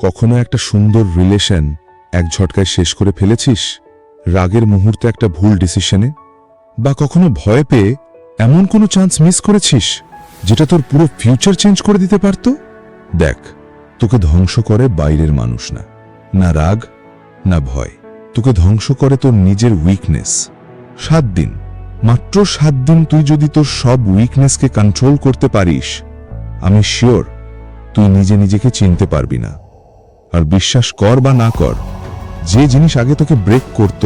কখনো একটা সুন্দর রিলেশন এক ঝটকায় শেষ করে ফেলেছিস? রাগের মুহূর্তে একটা ভুল ডিসিশনে বা কখনো ভয় পেয়ে এমন কোনো চান্স মিস করেছিস, যেটা তোর পুরো ফিউচার চেঞ্জ করে দিতে পারত? দেখ, তোকে ধ্বংস করে বাইরের মানুষ না। না রাগ, না ভয়। তোকে ধ্বংস করে তোর নিজের উইকনেস সাত দিন, মাত্র সাত দিন তুই যদি তোর সব উইকনেসকে কন্ট্রোল করতে পারিস, আমি শিওর তুই নিজে নিজেকে চিনতে পারবি না। আর বিশ্বাস কর বা না কর, যে জিনিস আগে তোকে ব্রেক করত,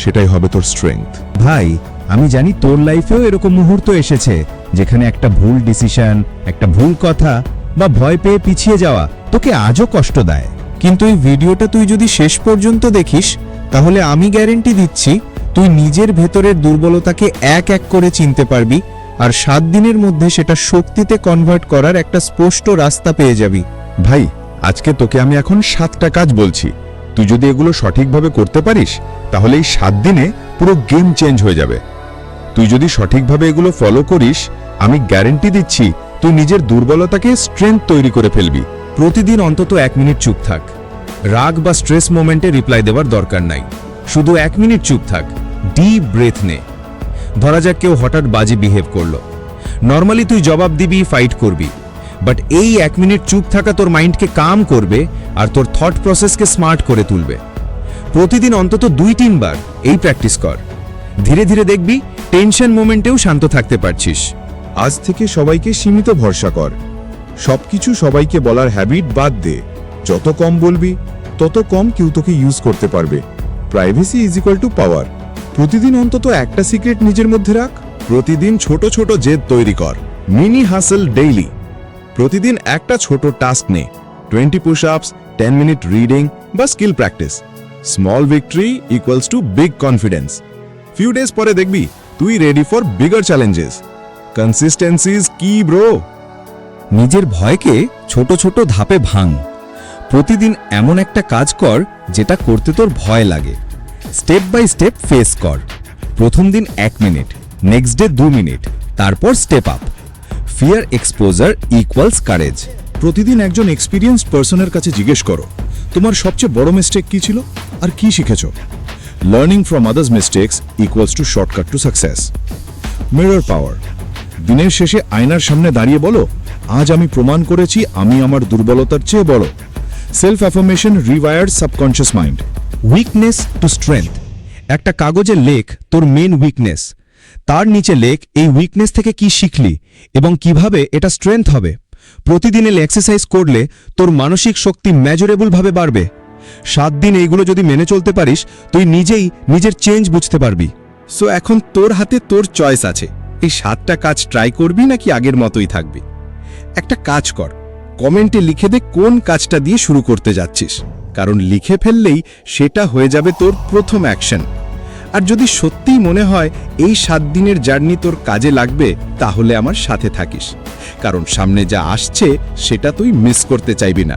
সেটাই হবে তোর স্ট্রেংথ ভাই, আমি জানি তোর লাইফেও এরকম মুহূর্ত এসেছে, যেখানে একটা ভুল ডিসিশন একটা ভুল কথা বা ভয় পেয়ে পিছিয়ে যাওয়া তোকে আজও কষ্ট দেয়। কিন্তু এই ভিডিওটা তুই যদি শেষ পর্যন্ত দেখিস, তাহলে আমি গ্যারেন্টি দিচ্ছি, তুই নিজের ভেতরের দুর্বলতাকে এক এক করে চিনতে পারবি আর সাত দিনের মধ্যে সেটা শক্তিতে কনভার্ট করার একটা স্পষ্ট রাস্তা পেয়ে যাবি। ভাই আজকে তোকে আমি এখন সাতটা কাজ বলছি। তুই যদি এগুলো সঠিকভাবে করতে পারিস, তাহলে এই সাত দিনে পুরো গেম চেঞ্জ হয়ে যাবে। তুই যদি সঠিকভাবে এগুলো ফলো করিস, আমি গ্যারেন্টি দিচ্ছি তুই নিজের দুর্বলতাকে স্ট্রেংথ তৈরি করে ফেলবি। প্রতিদিন অন্তত এক মিনিট চুপ থাক। রাগ বা স্ট্রেস মোমেন্টে রিপ্লাই দেওয়ার দরকার নাই। শুধু এক মিনিট চুপ থাক। ডিপ ব্রেথ নে। ধরা যাক কেউ হঠাৎ বাজে বিহেভ করল। নর্মালি তুই জবাব দিবি ফাইট করবি। বাট এই এক মিনিট চুপ থাকা তোর মাইন্ডকে কাম করবে আর তোর থট প্রসেসকে স্মার্ট করে তুলবে। প্রতিদিন অন্তত দুই তিনবার এই প্র্যাকটিস কর। ধীরে ধীরে দেখবি টেনশন মোমেন্টেও শান্ত থাকতে পারছিস। আজ থেকে সবাইকে সীমিত ভরসা কর। সবকিছু সবাইকে বলার হ্যাবিট বাদ দে। যত কম বলবি, তত কম কেউ তোকে ইউজ করতে পারবে। Privacy is equal to power প্রতিদিন অন্তত একটা সিক্রেট নিজের মধ্যে রাখ। প্রতিদিন ছোট ছোট জেদ তৈরি কর। মিনি হাসল ডেইলি প্রতিদিন একটা ছোট টাস্ক নে। Twenty push ups ten minute reading বা skill practice small victory equals to big confidence few days পরে দেখবি তুই ready for bigger challenges consistency is কি ব্রো নিজের ভয়কে ছোট ছোট ধাপে ভাঙ। প্রতিদিন এমন একটা কাজ কর যেটা করতে তোর ভয় লাগে। স্টেপ বাই স্টেপ ফেস কর। প্রথম দিন এক মিনিট নেক্সট ডে দু মিনিট তারপর step up fear exposure equals courage প্রতিদিন একজন এক্সপিরিয়েন্স পার্সনের কাছে জিজ্ঞেস করো, তোমার সবচেয়ে বড় মিস্টেক কি ছিল? আর কি শিখেছ? Learning from others mistakes equals to shortcut to success mirror power দিনের শেষে আয়নার সামনে দাঁড়িয়ে বলো, আজ আমি প্রমাণ করেছি আমি আমার দুর্বলতার চেয়ে বড়। Self affirmation rewired subconscious mind weakness to strength একটা কাগজে লেখ তোর মেন উইকনেস তার নিচে লেখ, এই উইকনেস থেকে কি শিখলি এবং কীভাবে এটা স্ট্রেংথ হবে? প্রতিদিনের এক্সারসাইজ করলে তোর মানসিক শক্তি মেজরেবলভাবে বাড়বে। সাত দিন এইগুলো যদি মেনে চলতে পারিস, তুই নিজেই নিজের চেঞ্জ বুঝতে পারবি। সো এখন তোর হাতে তোর চয়েস আছে। এই সাতটা কাজ ট্রাই করবি নাকি আগের মতোই থাকবি? একটা কাজ কর। কমেন্টে লিখে দে কোন কাজটা দিয়ে শুরু করতে যাচ্ছিস। কারণ লিখে ফেললেই সেটা হয়ে যাবে তোর প্রথম অ্যাকশন আর যদি সত্যিই মনে হয় এই সাত দিনের জার্নি তোর কাজে লাগবে, তাহলে আমার সাথে থাকিস। কারণ সামনে যা আসছে, সেটা তুই মিস করতে চাইবি না।